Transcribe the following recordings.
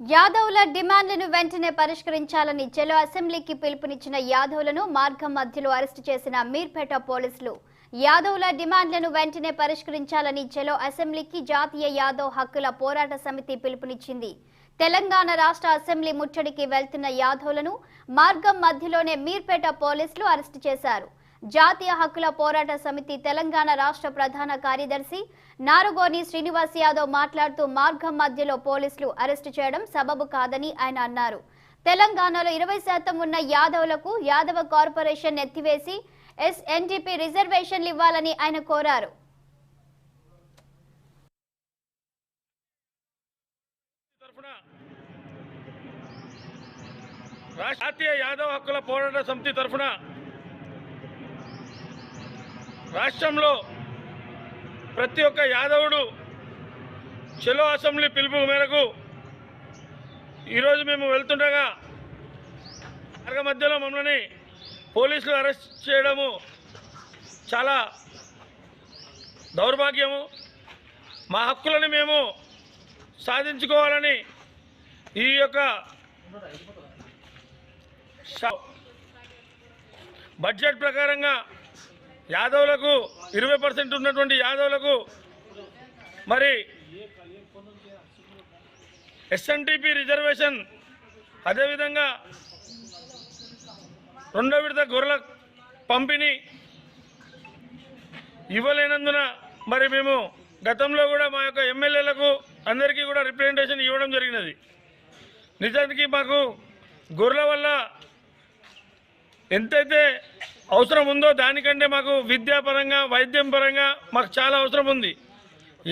యాదవుల డిమాండ్లను వెంటనే పరిష్కరించాలని చెలో అసెంబ్లీకి పిలుపునిచ్చిన యాదవులను మార్గం మధ్యలో అరెస్టు చేసిన మీర్పేట పోలీసులు. యాదవుల డిమాండ్లను వెంటనే పరిష్కరించాలని చెలో అసెంబ్లీకి జాతీయ యాదవ్ హక్కుల పోరాట సమితి పిలుపునిచ్చింది. తెలంగాణ రాష్ట్ర అసెంబ్లీ ముట్టడికి వెళ్తున్న యాదవులను మార్గం మధ్యలోనే మీర్పేట పోలీసులు అరెస్టు చేశారు. జాతీయ హక్కుల పోరాట సమితి తెలంగాణ రాష్ట్ర ప్రధాన కార్యదర్శి నారుగోని శ్రీనివాస్ యాదవ్ మాట్లాడుతూ మార్గం మధ్యలో పోలీసులు అరెస్టు చేయడం సబబు కాదని ఆయన అన్నారు. తెలంగాణలో ఇరవై శాతం ఉన్న యాదవులకు యాదవ కార్పొరేషన్ ఎత్తివేసి ఎస్ఎన్డీపీ రిజర్వేషన్లు ఇవ్వాలని ఆయన కోరారు. జాతీయ యాదవ హక్కుల పోరాట సమితి తరఫున రాష్ట్రంలో ప్రతి ఒక్క యాదవుడు చెలో అసెంబ్లీ పిలుపు మేరకు ఈరోజు మేము వెళ్తుండగా మార్గ మధ్యలో మమ్మల్ని పోలీసులు అరెస్ట్ చేయడము చాలా దౌర్భాగ్యము. మా హక్కులను మేము సాధించుకోవాలని ఈ యొక్క బడ్జెట్ ప్రకారంగా యాదవులకు ఇరవై పర్సెంట్ ఉన్నటువంటి యాదవులకు మరి ఎస్ఎన్టీపీ రిజర్వేషన్ అదేవిధంగా రెండో విడత గొర్రెల పంపిణీ ఇవ్వలేనందున మరి మేము గతంలో కూడా మా యొక్క ఎమ్మెల్యేలకు అందరికీ కూడా రిప్రజెంటేషన్ ఇవ్వడం జరిగినది. నిజానికి మాకు గొర్రెల వల్ల ఎంతైతే అవసరం ఉందో దానికంటే మాకు విద్యాపరంగా వైద్యం పరంగా మాకు చాలా అవసరం ఉంది.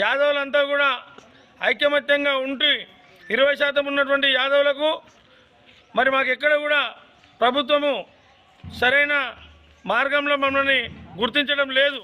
యాదవులంతా కూడా ఐకమత్యంగా ఉండి ఇరవై శాతం ఉన్నటువంటి యాదవులకు మరి మాకు ఎక్కడ కూడా ప్రభుత్వము సరైన మార్గంలో మమ్మల్ని గుర్తించడం లేదు.